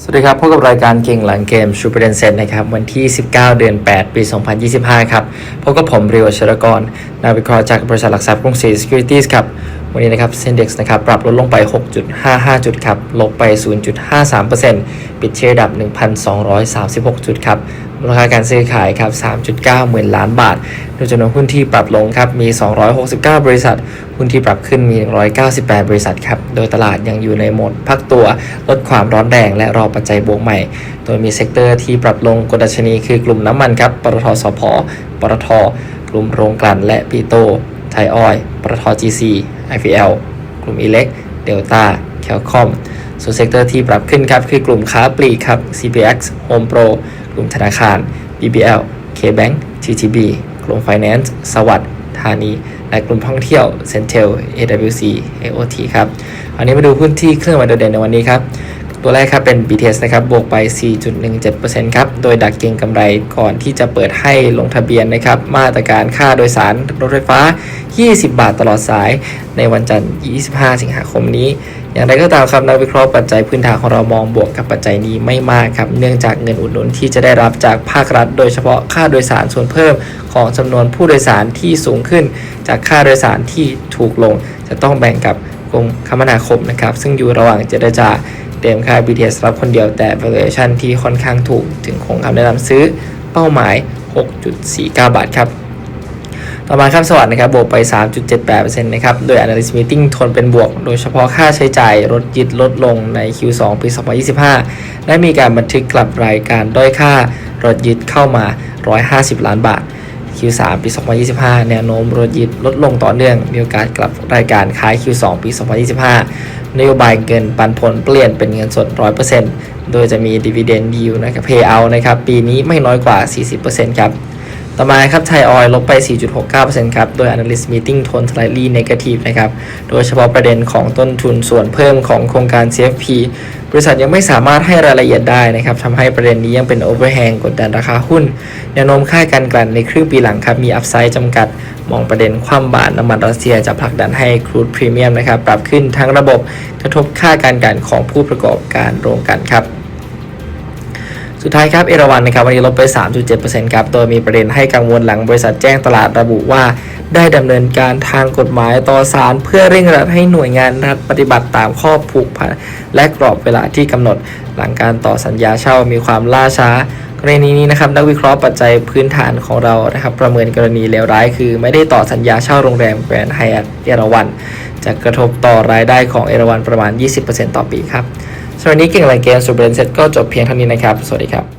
สวัสดีครับพบกับรายการเก่งหลังเกมชูเปอร์เดนเซนนะครับวันที่ 19 เดือน 8 ปี 2025 ครับพบกับผมเรียวชรกรนักวิเคราะห์จากบริษัทหลักทรัพย์กรุงศรี Securities ครับ วันนี้นะครับเซ็นดี x นะครับปรับลดลงไป 6.55 จุดครับลบไป 0.53%ปิดเชื่อดับ 1,236 จุดครับมูลค่าการซื้อขายครับ 3.9 หมื่นล้านบาท โดยจำนวนหุ้นที่ปรับลงครับ มี 269 บริษัท หุ้นที่ปรับขึ้นมี 198 บริษัทครับ โดยตลาดยังอยู่ในโหมดพักตัว ลดความร้อนแรงและรอปัจจัยบวกใหม่ โดยมีเซกเตอร์ที่ปรับลงกดดัชนีคือกลุ่มน้ำมันครับ ปตทสพปตท กลุ่มโรงกลั่นและปิโต ไทยออยปตท GC IPL กลุ่มอิเล็กเดลต้าแคลคอมส่วนเซกเตอร์ที่ปรับขึ้นครับ คือกลุ่มค้าปลีกครับ CPX Home Pro กลุ่มธนาคาร BBL KBank TTB กลุ่ม Finance สวัสด์ธานีและกลุ่มท่องเที่ยว Centel AWC AOT ครับ อันนี้มาดูหุ้นที่เคลื่อนไหวโดดเด่นในวันนี้ครับ ตัวแรกครับเป็น BTS นะครับ บวกไป 4.17%ครับ โดยดักเก็งกำไรก่อนที่จะเปิดให้ลงทะเบียนนะครับ มาตรการค่าโดยสารรถไฟฟ้า 20 บาทตลอดสาย ในวันจันทร์ 25 สิงหาคมนี้ อย่างไรก็ตามครับนักวิเคราะห์ปัจจัยพื้นฐานของเรามองบวกกับปัจจัยนี้ไม่มากครับ เนื่องจากเงินอุดหนุนที่จะได้รับจากภาครัฐ โดยเฉพาะค่าโดยสารส่วนเพิ่มของจำนวนผู้โดยสารที่สูงขึ้น จากค่าโดยสารที่ถูกลง จะต้องแบ่งกับกรมคมนาคมนะครับ ซึ่งอยู่ระหว่างเจรจาเตรียมค่า BTS รับคนเดียวแต่ valuation ที่ค่อนข้างถูกถึงคงคำแนะนำซื้อเป้าหมาย 6.49 บาทครับต่อมาครับสวัสดีนะครับบวกไป 3.78%นะครับ โดย analyst meeting ทนเป็นบวก โดยเฉพาะค่าใช้จ่ายรถยึดลดลงใน Q2 ปี 2025 และมีการบันทึกกลับรายการด้อยค่ารถยึดเข้ามา 150 ล้านบาท Q3 ปี 2025 แนวโน้มรถยิดลดลงต่อเนื่อง มีโอกาสกลับรายการคล้าย Q2 ปี 2025 นโยบายเงินปันผลเปลี่ยนเป็นเงินสด 100%โดยจะมีดีเวเดนดิวนะครับเพย์เอานะครับ ปีนี้ไม่น้อยกว่า 40%ครับ ต่อมาครับไทยออยลบไป 4.69%ครับ โดย analyst meeting ทน slightly negative นะครับ โดยเฉพาะประเด็นของต้นทุนส่วนเพิ่มของโครงการ CFP บริษัทยังไม่สามารถให้รายละเอียดได้นะครับทำให้ประเด็นนี้ยังเป็น overhang กดดันราคาหุ้น แนวโน้มค่าการกลั่นในครึ่งปีหลังครับ มี upside จำกัด มองประเด็นความบาทน้ำมันรัสเซียจะผลักดันให้ครูดพรีเมียมนะครับ ปรับขึ้นทั้งระบบกระทบค่าการกลั่นของผู้ประกอบการโรงกลั่นครับ สุดท้ายครับเอราวันนะครับวันนี้ลบไป 3.7%ครับ โดยมีประเด็นให้กังวลหลังบริษัทแจ้งตลาดระบุว่า ได้ดำเนินการทางกฎหมายต่อศาลเพื่อเร่งรัดให้หน่วยงานรัฐปฏิบัติตามข้อผูกพันและกรอบเวลาที่กำหนด หลังการต่อสัญญาเช่ามีความล่าช้ากรณีนี้นะครับนักวิเคราะห์ปัจจัยพื้นฐานของเรานะครับประเมินกรณีเลวร้ายคือ ไม่ได้ต่อสัญญาเช่าโรงแรมแกรนด์ไฮแอทเอราวันจะกระทบต่อรายได้ของเอราวันประมาณ 20%ต่อปีครับ สวันนี้เก่งหลายเกมสุบเรนเซ็ตก็จบเพียงเท่านี้นะครับ สวัสดีครับ